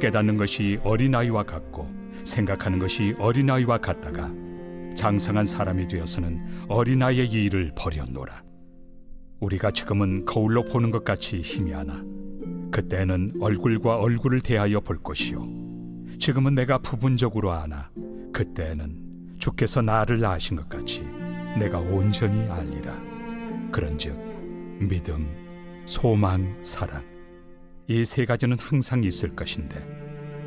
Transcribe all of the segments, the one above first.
깨닫는 것이 어린아이와 같고 생각하는 것이 어린아이와 같다가 장성한 사람이 되어서는 어린아이의 일을 버렸노라. 우리가 지금은 거울로 보는 것 같이 희미하나 그때는 얼굴과 얼굴을 대하여 볼 것이요. 지금은 내가 부분적으로 아나 그때는 주께서 나를 아신 것 같이 내가 온전히 알리라. 그런즉 믿음, 소망, 사랑 이 세 가지는 항상 있을 것인데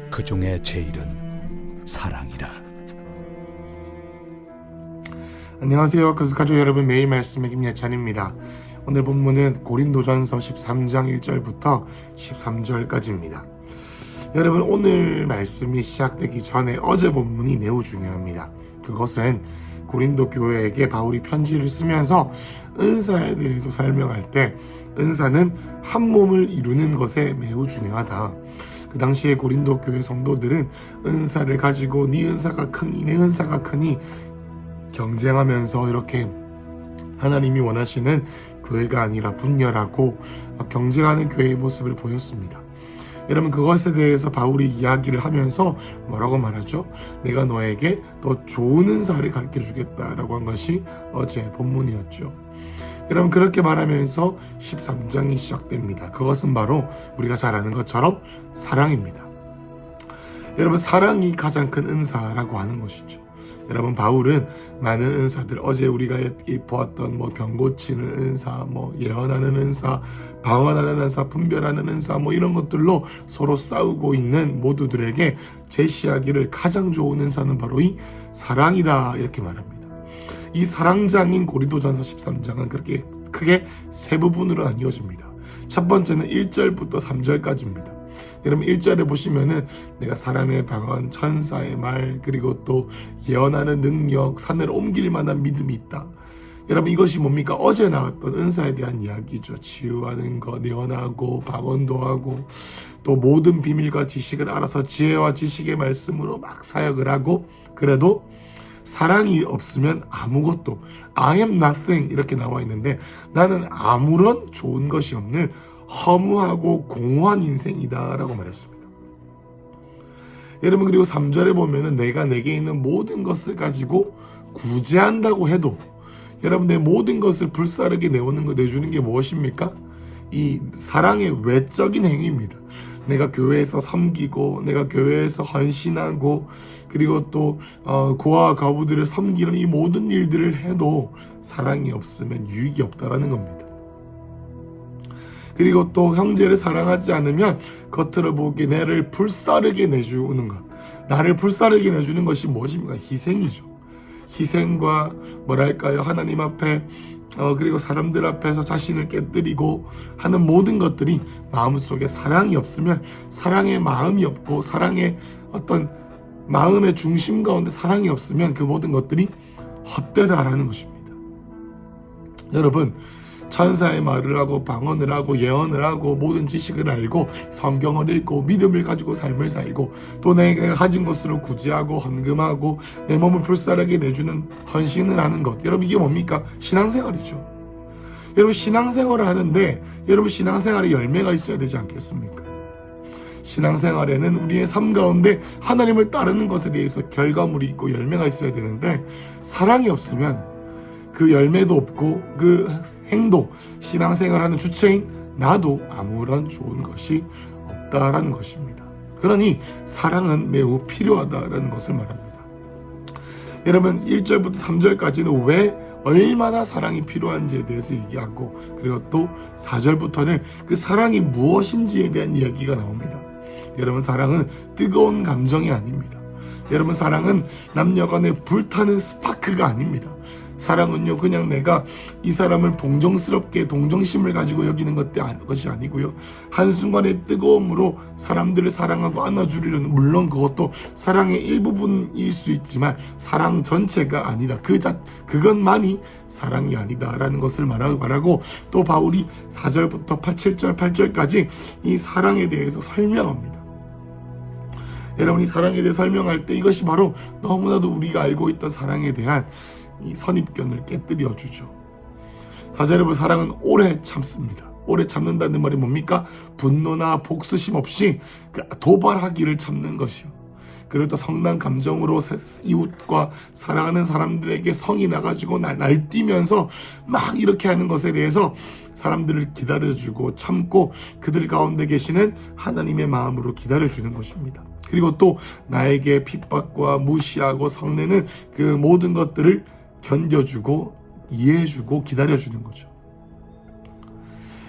그 중에 제일은 사랑이라. 안녕하세요. 교수가족 여러분 매일 말씀의 김예찬입니다. 오늘 본문은 고린도전서 13장 1절부터 13절까지입니다. 여러분 오늘 말씀이 시작되기 전에 어제 본문이 매우 중요합니다. 그것은 고린도 교회에게 바울이 편지를 쓰면서 은사에 대해서 설명할 때 은사는 한 몸을 이루는 것에 매우 중요하다. 그 당시에 고린도 교회 성도들은 은사를 가지고 네 은사가 크니 내 은사가 크니 경쟁하면서 이렇게 하나님이 원하시는 교회가 아니라 분열하고 경쟁하는 교회의 모습을 보였습니다. 여러분 그것에 대해서 바울이 이야기를 하면서 뭐라고 말하죠? 내가 너에게 더 좋은 은사를 가르쳐 주겠다라고 한 것이 어제 본문이었죠. 여러분 그렇게 말하면서 13장이 시작됩니다. 그것은 바로 우리가 잘 아는 것처럼 사랑입니다. 여러분 사랑이 가장 큰 은사라고 하는 것이죠. 여러분 바울은 많은 은사들 어제 우리가 보았던 뭐 병 고치는 은사, 뭐 예언하는 은사, 방언하는 은사, 분별하는 은사 뭐 이런 것들로 서로 싸우고 있는 모두들에게 제시하기를 가장 좋은 은사는 바로 이 사랑이다 이렇게 말합니다. 이 사랑장인 고린도전서 13장은 그렇게 크게 세 부분으로 나뉘어집니다. 첫 번째는 1절부터 3절까지입니다. 여러분 1절에 보시면은 내가 사람의 방언, 천사의 말, 그리고 또 예언하는 능력, 산을 옮길 만한 믿음이 있다. 여러분 이것이 뭡니까? 어제 나왔던 은사에 대한 이야기죠. 치유하는 거, 예언하고 방언도 하고 또 모든 비밀과 지식을 알아서 지혜와 지식의 말씀으로 막 사역을 하고 그래도 사랑이 없으면 아무것도 I am nothing 이렇게 나와 있는데 나는 아무런 좋은 것이 없는 허무하고 공허한 인생이다라고 말했습니다. 여러분 그리고 3절에 보면은 내가 내게 있는 모든 것을 가지고 구제한다고 해도 여러분 내 모든 것을 불사르게 내오는 거 내주는 게 무엇입니까? 이 사랑의 외적인 행위입니다. 내가 교회에서 섬기고 내가 교회에서 헌신하고 그리고 또 어, 고아 가부들을 섬기는 이 모든 일들을 해도 사랑이 없으면 유익이 없다라는 겁니다. 그리고 또 형제를 사랑하지 않으면 겉으로 보기 내를 불사르게 내주는 것. 나를 불사르게 내주는 것이 무엇입니까? 희생이죠. 희생과 뭐랄까요 하나님 앞에 어, 그리고 사람들 앞에서 자신을 깨뜨리고 하는 모든 것들이 마음속에 사랑이 없으면 사랑의 마음이 없고 사랑의 어떤 마음의 중심 가운데 사랑이 없으면 그 모든 것들이 헛되다라는 것입니다. 여러분 천사의 말을 하고 방언을 하고 예언을 하고 모든 지식을 알고 성경을 읽고 믿음을 가지고 삶을 살고 또 내가 가진 것으로 구제하고 헌금하고 내 몸을 불살하게 내주는 헌신을 하는 것. 여러분 이게 뭡니까? 신앙생활이죠. 여러분 신앙생활을 하는데 여러분 신앙생활에 열매가 있어야 되지 않겠습니까 신앙생활에는 우리의 삶 가운데 하나님을 따르는 것에 대해서 결과물이 있고 열매가 있어야 되는데 사랑이 없으면 그 열매도 없고 그 행동 신앙생활하는 주체인 나도 아무런 좋은 것이 없다라는 것입니다. 그러니 사랑은 매우 필요하다라는 것을 말합니다. 여러분 1절부터 3절까지는 왜 얼마나 사랑이 필요한지에 대해서 얘기하고 그리고 또 4절부터는 그 사랑이 무엇인지에 대한 이야기가 나옵니다. 여러분 사랑은 뜨거운 감정이 아닙니다. 여러분 사랑은 남녀간의 불타는 스파크가 아닙니다. 사랑은요 그냥 내가 이 사람을 동정스럽게 동정심을 가지고 여기는 것 것이 아니고요 한순간의 뜨거움으로 사람들을 사랑하고 안아주려는 물론 그것도 사랑의 일부분일 수 있지만 사랑 전체가 아니다 그 자, 그것만이 사랑이 아니다라는 것을 말하고, 말하고 또 바울이 4절부터 8, 7절 8절까지 이 사랑에 대해서 설명합니다 여러분이 사랑에 대해 설명할 때 이것이 바로 너무나도 우리가 알고 있던 사랑에 대한 이 선입견을 깨뜨려 주죠. 사절에보 사랑은 오래 참습니다. 오래 참는다는 말이 뭡니까? 분노나 복수심 없이 그 도발하기를 참는 것이요. 또 성난 감정으로 이웃과 사랑하는 사람들에게 성이 나가지고 날, 날뛰면서 막 이렇게 하는 것에 대해서 사람들을 기다려주고 참고 그들 가운데 계시는 하나님의 마음으로 기다려주는 것입니다. 그리고 또 나에게 핍박과 무시하고 성내는 그 모든 것들을 견뎌주고 이해해주고 기다려주는 거죠.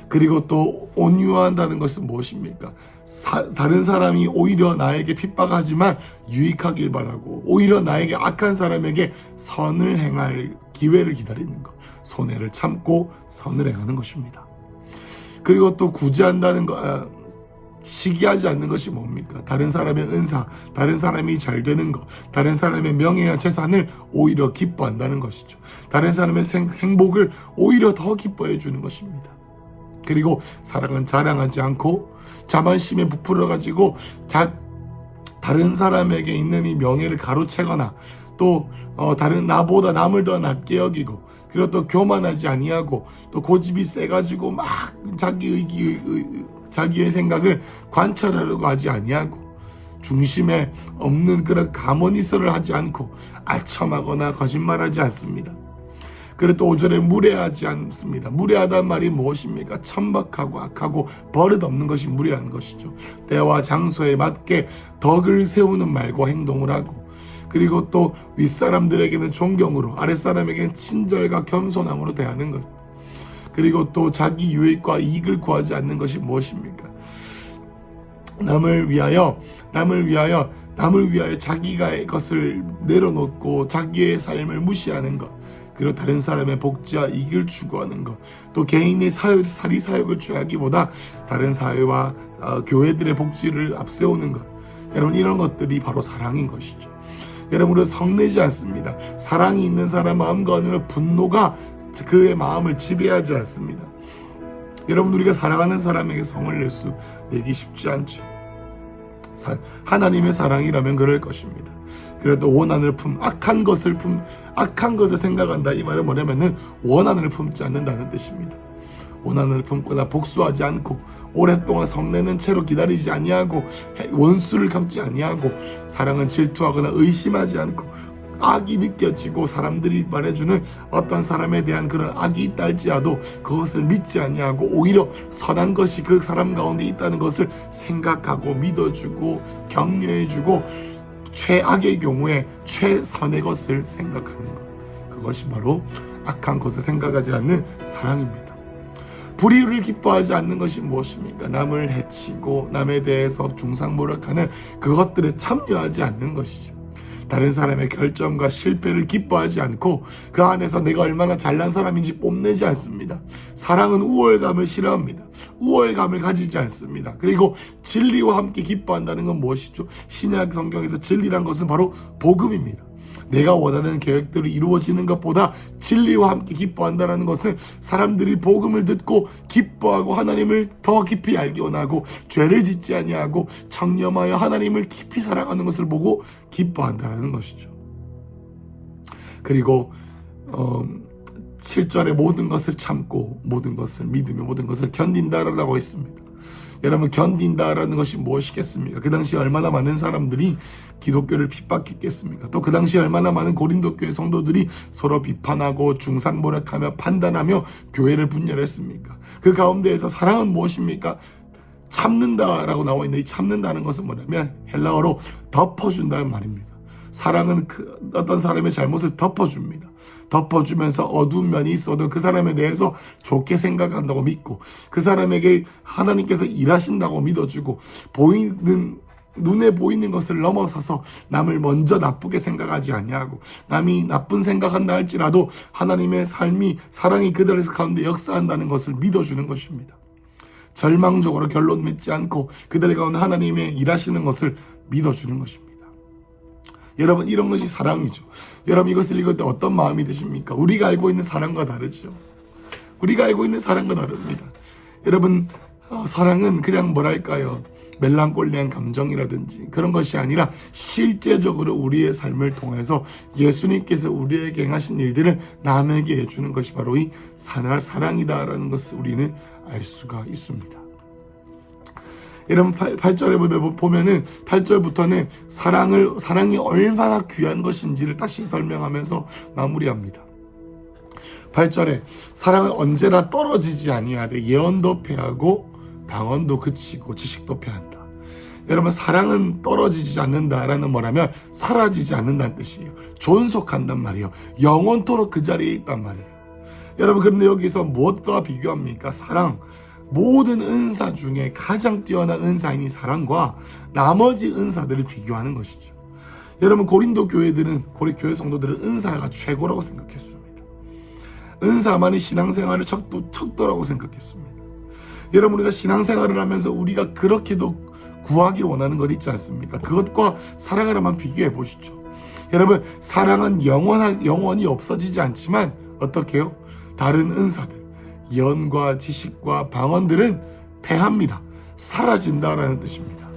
그리고 또 온유한다는 것은 무엇입니까? 사, 다른 사람이 오히려 나에게 핍박하지만 유익하길 바라고 오히려 나에게 악한 사람에게 선을 행할 기회를 기다리는 것. 손해를 참고 선을 행하는 것입니다. 그리고 또 구제한다는 것, 아, 시기하지 않는 것이 뭡니까? 다른 사람의 은사, 다른 사람이 잘 되는 것, 다른 사람의 명예와 재산을 오히려 기뻐한다는 것이죠. 다른 사람의 생, 행복을 오히려 더 기뻐해 주는 것입니다. 그리고 사랑은 자랑하지 않고 자만심에 부풀어 가지고 자 다른 사람에게 있는 이 명예를 가로채거나 또 어, 다른 나보다 남을 더 낮게 여기고 그리고 또 교만하지 아니하고 또 고집이 세가지고 막 자기 의기 의, 자기의 생각을 관철하려고 하지 아니하고 중심에 없는 그런 가모니서를 하지 않고 아첨하거나 거짓말하지 않습니다. 그리고 또 5절에 무례하지 않습니다. 무례하다는 말이 무엇입니까? 천박하고 악하고 버릇 없는 것이 무례한 것이죠. 때와 장소에 맞게 덕을 세우는 말과 행동을 하고 그리고 또 윗사람들에게는 존경으로 아랫사람에게는 친절과 겸손함으로 대하는 것. 그리고 또 자기 유익과 이익을 구하지 않는 것이 무엇입니까? 남을 위하여 남을 위하여 남을 위하여 자기가 것을 내려놓고 자기의 삶을 무시하는 것 그리고 다른 사람의 복지와 이익을 추구하는 것, 또 개인의 사회, 사리 사역을 취하기보다 다른 사회와 어, 교회들의 복지를 앞세우는 것, 여러분 이런 것들이 바로 사랑인 것이죠. 여러분 성내지 않습니다. 사랑이 있는 사람 마음과 분노가 그의 마음을 지배하지 않습니다. 여러분 우리가 사랑하는 사람에게 성을 낼 수 내기 쉽지 않죠. 사, 하나님의 사랑이라면 그럴 것입니다. 그래도 원한을 품 악한 것을 품 악한 것을 생각한다 이 말은 뭐냐면은 원한을 품지 않는다는 뜻입니다. 원한을 품거나 복수하지 않고 오랫동안 성내는 채로 기다리지 아니하고 원수를 갚지 아니하고 사랑은 질투하거나 의심하지 않고 악이 느껴지고 사람들이 말해주는 어떤 사람에 대한 그런 악이 있다 할지라도 그것을 믿지 아니하고 오히려 선한 것이 그 사람 가운데 있다는 것을 생각하고 믿어주고 격려해주고 최악의 경우에 최선의 것을 생각하는 것 그것이 바로 악한 것을 생각하지 않는 사랑입니다. 불의를 기뻐하지 않는 것이 무엇입니까? 남을 해치고 남에 대해서 중상모략하는 그것들에 참여하지 않는 것이죠. 다른 사람의 결점과 실패를 기뻐하지 않고 그 안에서 내가 얼마나 잘난 사람인지 뽐내지 않습니다. 사랑은 우월감을 싫어합니다. 우월감을 가지지 않습니다. 그리고 진리와 함께 기뻐한다는 건 무엇이죠? 신약 성경에서 진리란 것은 바로 복음입니다. 내가 원하는 계획대로 이루어지는 것보다 진리와 함께 기뻐한다는 것은 사람들이 복음을 듣고 기뻐하고 하나님을 더 깊이 알기 원하고 죄를 짓지 아니하고 청렴하여 하나님을 깊이 사랑하는 것을 보고 기뻐한다는 것이죠. 그리고 어, 7절에 모든 것을 참고 모든 것을 믿으며 모든 것을 견딘다라고 했습니다. 여러분 견딘다라는 것이 무엇이겠습니까? 그 당시 얼마나 많은 사람들이 기독교를 핍박했겠습니까? 또 그 당시 얼마나 많은 고린도 교회 성도들이 서로 비판하고 중상모략하며 판단하며 교회를 분열했습니까? 그 가운데에서 사랑은 무엇입니까? 참는다라고 나와 있는데 이 참는다는 것은 뭐냐면 헬라어로 덮어준다는 말입니다. 사랑은 그 어떤 사람의 잘못을 덮어줍니다. 덮어주면서 어두운 면이 있어도 그 사람에 대해서 좋게 생각한다고 믿고 그 사람에게 하나님께서 일하신다고 믿어주고 보이는 눈에 보이는 것을 넘어서서 남을 먼저 나쁘게 생각하지 아니하고 남이 나쁜 생각한다 할지라도 하나님의 삶이 사랑이 그들 가운데 역사한다는 것을 믿어주는 것입니다. 절망적으로 결론 맺지 않고 그들 가운데 하나님의 일하시는 것을 믿어주는 것입니다. 여러분 이런 것이 사랑이죠. 여러분 이것을 읽을 때 어떤 마음이 드십니까? 우리가 알고 있는 사랑과 다르죠. 우리가 알고 있는 사랑과 다릅니다. 여러분 어, 사랑은 그냥 뭐랄까요? 멜랑꼴리한 감정이라든지 그런 것이 아니라 실제적으로 우리의 삶을 통해서 예수님께서 우리에게 행하신 일들을 남에게 해주는 것이 바로 이 사랑, 사랑이다라는 것을 우리는 알 수가 있습니다. 여러분 8, 8절에 보면은 8절부터는 사랑을 사랑이 얼마나 귀한 것인지를 다시 설명하면서 마무리합니다. 8절에 사랑은 언제나 떨어지지 아니하되 예언도 패하고 방언도 그치고 지식도 패한다. 여러분 사랑은 떨어지지 않는다라는 뭐라면 사라지지 않는다는 뜻이에요. 존속한단 말이에요. 영원토록 그 자리에 있단 말이에요. 여러분 그런데 여기서 무엇과 비교합니까? 사랑. 모든 은사 중에 가장 뛰어난 은사인 이 사랑과 나머지 은사들을 비교하는 것이죠. 여러분 고린도 교회들은 고리 교회 성도들은 은사가 최고라고 생각했습니다. 은사만이 신앙생활을 척도 척도라고 생각했습니다. 여러분 우리가 신앙생활을 하면서 우리가 그렇게도 구하기를 원하는 것 있지 않습니까? 그것과 사랑을 한번 비교해 보시죠. 여러분 사랑은 영원한 영원히 없어지지 않지만 어떻게요? 다른 은사들 예언과 지식과 방언들은 패합니다. 사라진다라는 뜻입니다.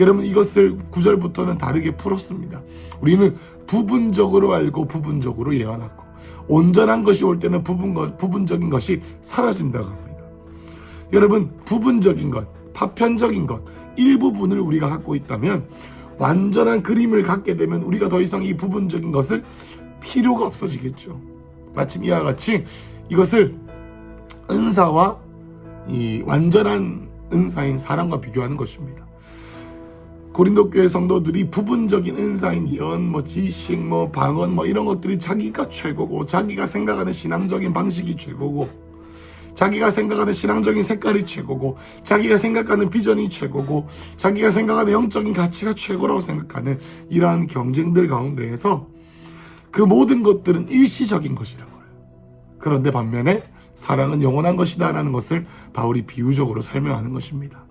여러분 이것을 구절부터는 다르게 풀었습니다. 우리는 부분적으로 알고 부분적으로 예언하고 온전한 것이 올 때는 부분 부분적인 것이 사라진다고 합니다. 여러분 부분적인 것, 파편적인 것 일부분을 우리가 갖고 있다면 완전한 그림을 갖게 되면 우리가 더 이상 이 부분적인 것을 필요가 없어지겠죠. 마침 이와 같이 이것을 은사와 이 완전한 은사인 사랑과 비교하는 것입니다. 고린도 교회 성도들이 부분적인 은사인 예언, 뭐 지식, 뭐 방언, 뭐 이런 것들이 자기가 최고고, 자기가 생각하는 신앙적인 방식이 최고고, 자기가 생각하는 신앙적인 색깔이 최고고, 자기가 생각하는 비전이 최고고, 자기가 생각하는 영적인 가치가 최고라고 생각하는 이러한 경쟁들 가운데에서 그 모든 것들은 일시적인 것이라고요. 그런데 반면에 사랑은 영원한 것이다 라는 것을 바울이 비유적으로 설명하는 것입니다.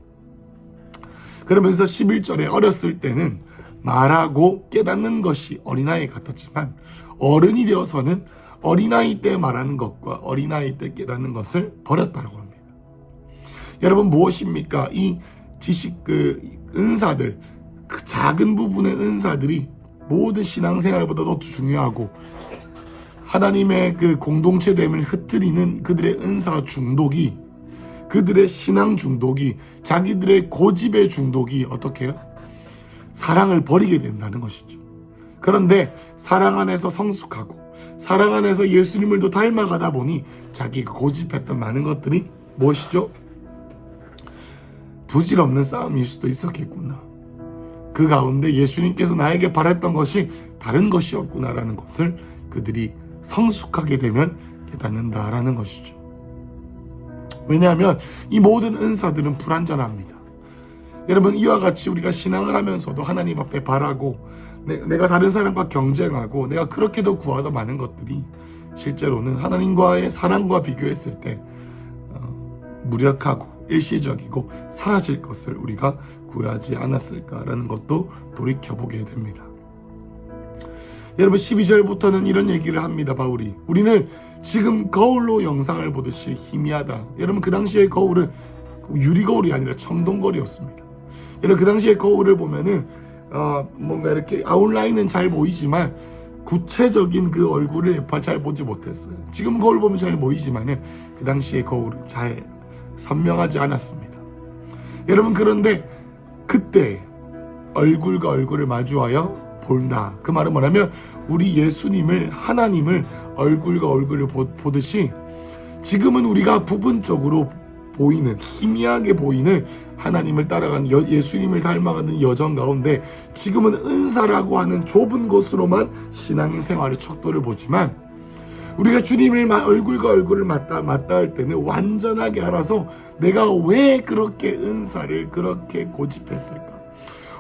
그러면서 11절에 어렸을 때는 말하고 깨닫는 것이 어린아이 같았지만 어른이 되어서는 어린아이 때 말하는 것과 어린아이 때 깨닫는 것을 버렸다고 합니다. 여러분 무엇입니까? 이 지식 그 은사들 그 작은 부분의 은사들이 모든 신앙생활보다도 중요하고 하나님의 그 공동체됨을 흩트리는 그들의 은사 중독이 그들의 신앙 중독이 자기들의 고집의 중독이 어떻게 해요? 사랑을 버리게 된다는 것이죠. 그런데 사랑 안에서 성숙하고 사랑 안에서 예수님을 더 닮아가다 보니 자기가 고집했던 많은 것들이 무엇이죠? 부질없는 싸움일 수도 있었겠구나. 그 가운데 예수님께서 나에게 바랬던 것이 다른 것이었구나라는 것을 그들이 성숙하게 되면 깨닫는다라는 것이죠. 왜냐하면 이 모든 은사들은 불완전합니다. 여러분 이와 같이 우리가 신앙을 하면서도 하나님 앞에 바라고 내, 가 다른 사람과 경쟁하고 내가 그렇게도 구하던 많은 것들이 실제로는 하나님과의 사랑과 비교했을 때 어, 무력하고 일시적이고 사라질 것을 우리가 구하지 않았을까라는 것도 돌이켜보게 됩니다. 여러분 12절부터는 이런 얘기를 합니다. 바울이. 우리는 지금 거울로 영상을 보듯이 희미하다. 여러분 그 당시에 거울은 유리 거울이 아니라 청동 거울이었습니다. 여러분 그 당시에 거울을 보면은 어 뭔가 이렇게 아웃라인은 잘 보이지만 구체적인 그 얼굴을 잘 보지 못했어요. 지금 거울 보면 잘 보이지만은 그 당시에 거울은 잘 선명하지 않았습니다. 여러분 그런데 그때 얼굴과 얼굴을 마주하여 본다. 그 말은 뭐냐면 우리 예수님을 하나님을 얼굴과 얼굴을 보, 보듯이 지금은 우리가 부분적으로 보이는 희미하게 보이는 하나님을 따라가는 여- 예수님을 닮아가는 여정 가운데 지금은 은사라고 하는 좁은 곳으로만 신앙 생활의 척도를 보지만 우리가 주님을 마- 얼굴과 얼굴을 맞다 맞다 할 때는 완전하게 알아서 내가 왜 그렇게 은사를 그렇게 고집했을까?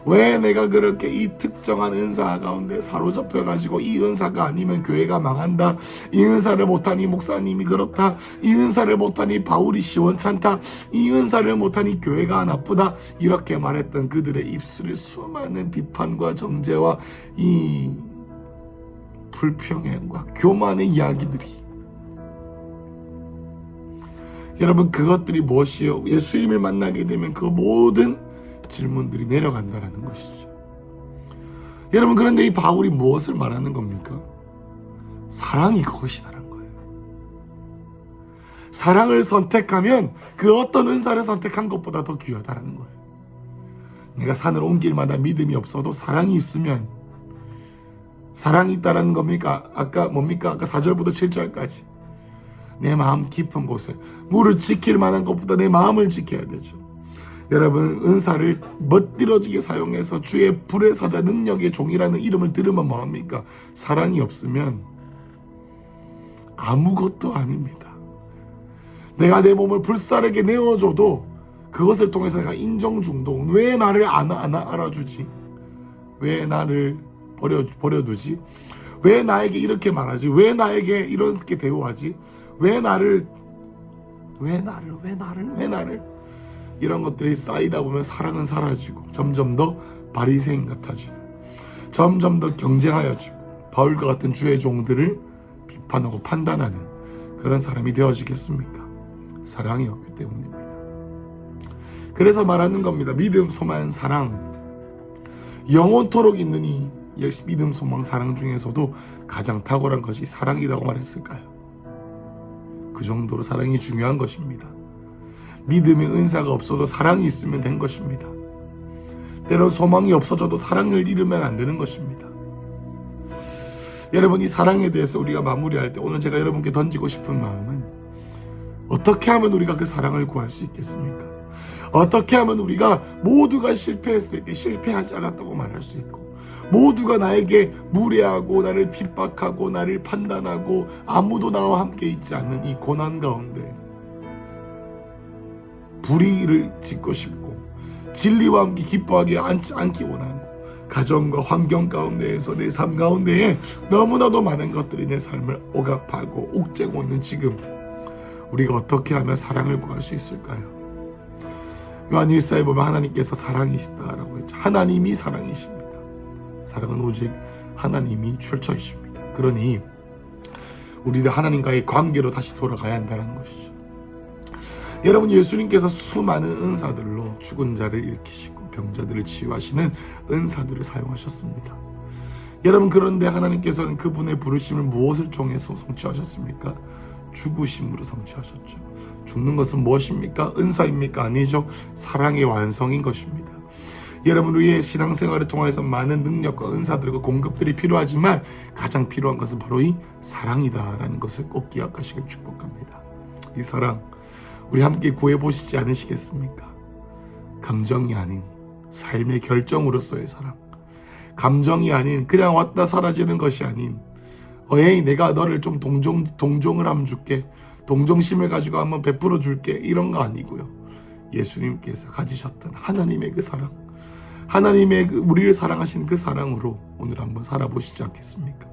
왜 내가 그렇게 이 특정한 은사 가운데 사로잡혀 가지고 이 은사가 아니면 교회가 망한다. 이 은사를 못하니 목사님이 그렇다. 이 은사를 못하니 바울이 시원찮다. 이 은사를 못하니 교회가 나쁘다. 이렇게 말했던 그들의 입술에 수많은 비판과 정죄와 이 불평행과 교만의 이야기들이 여러분 그것들이 무엇이요? 예수님을 만나게 되면 그 모든 질문들이 내려간다라는 것이죠. 여러분 그런데 이 바울이 무엇을 말하는 겁니까? 사랑이 그것이다라는 거예요. 사랑을 선택하면 그 어떤 은사를 선택한 것보다 더 귀하다라는 거예요. 내가 산을 옮 길마다 믿음이 없어도 사랑이 있으면 사랑이 있다라는 겁니까? 아까 뭡니까? 아까 4절부터 7절까지 내 마음 깊은 곳에 물을 지킬 만한 것보다 내 마음을 지켜야 되죠. 여러분 은사를 멋들어지게 사용해서 주의 불의 사자 능력의 종이라는 이름을 들으면 뭐합니까? 사랑이 없으면 아무것도 아닙니다. 내가 내 몸을 불사르게 내어줘도 그것을 통해서 내가 인정 중독 왜 나를 안, 안 알아주지? 왜 나를 버려 버려두지? 왜 나에게 이렇게 말하지? 왜 나에게 이렇게 대우하지? 왜 나를 왜 나를 왜 나를 왜 나를 이런 것들이 쌓이다 보면 사랑은 사라지고 점점 더 바리새인 같아지고 점점 더 경쟁하여지고 바울과 같은 주의 종들을 비판하고 판단하는 그런 사람이 되어지겠습니까? 사랑이 없기 때문입니다. 그래서 말하는 겁니다. 믿음, 소망, 사랑 영원토록 이 역시 믿음, 소망, 사랑 중에서도 가장 탁월한 것이 사랑이라고 말했을까요? 그 정도로 사랑이 중요한 것입니다. 믿음의 은사가 없어도 사랑이 있으면 된 것입니다. 때론 소망이 없어져도 사랑을 잃으면 안 되는 것입니다. 여러분 이 사랑에 대해서 우리가 마무리할 때 오늘 제가 여러분께 던지고 싶은 마음은 어떻게 하면 우리가 그 사랑을 구할 수 있겠습니까? 어떻게 하면 우리가 모두가 실패했을 때 실패하지 않았다고 말할 수 있고 모두가 나에게 무례하고 나를 핍박하고 나를 판단하고 아무도 나와 함께 있지 않는 이 고난 가운데 불의를 짓고 싶고 진리와 함께 기뻐하게 않기 원하고 가정과 환경 가운데에서 내 삶 가운데에 너무나도 많은 것들이 내 삶을 억압하고 옥죄고 있는 지금 우리가 어떻게 하면 사랑을 구할 수 있을까요? 요한 1사에 보면 하나님께서 사랑이시다라고 했죠. 하나님이 사랑이십니다. 사랑은 오직 하나님이 출처이십니다. 그러니 우리는 하나님과의 관계로 다시 돌아가야 한다는 것이죠. 여러분 예수님께서 수많은 은사들로 죽은 자를 일으키시고 병자들을 치유하시는 은사들을 사용하셨습니다. 여러분 그런데 하나님께서는 그분의 부르심을 무엇을 통해서 성취하셨습니까? 죽으심으로 성취하셨죠. 죽는 것은 무엇입니까? 은사입니까? 아니죠. 사랑의 완성인 것입니다. 여러분 우리의 신앙생활을 통해서 많은 능력과 은사들과 공급들이 필요하지만 가장 필요한 것은 바로 이 사랑이다라는 것을 꼭 기억하시길 축복합니다. 이 사랑 우리 함께 구해보시지 않으시겠습니까? 감정이 아닌 삶의 결정으로서의 사랑. 감정이 아닌 그냥 왔다 사라지는 것이 아닌 어이 내가 너를 좀 동정 동정을 하면 줄게. 동정심을 가지고 한번 베풀어 줄게. 이런 거 아니고요. 예수님께서 가지셨던 하나님의 그 사랑. 하나님의 그 우리를 사랑하신 그 사랑으로 오늘 한번 살아보시지 않겠습니까?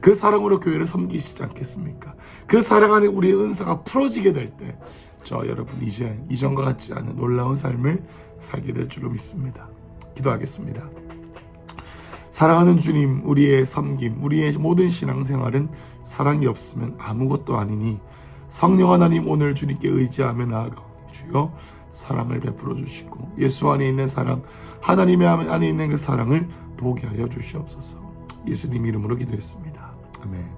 그 사랑으로 교회를 섬기시지 않겠습니까? 그 사랑 안에 우리의 은사가 풀어지게 될 때, 저 여러분 이제 이전과 같지 않은 놀라운 삶을 살게 될 줄로 믿습니다. 기도하겠습니다. 사랑하는 주님, 우리의 섬김, 우리의 모든 신앙생활은 사랑이 없으면 아무것도 아니니 성령 하나님 오늘 주님께 의지하며 나아가오니 주여 사랑을 베풀어 주시고 예수 안에 있는 사랑, 하나님의 안에 있는 그 사랑을 보게 하여 주시옵소서. 예수님 이름으로 기도했습니다. 아멘.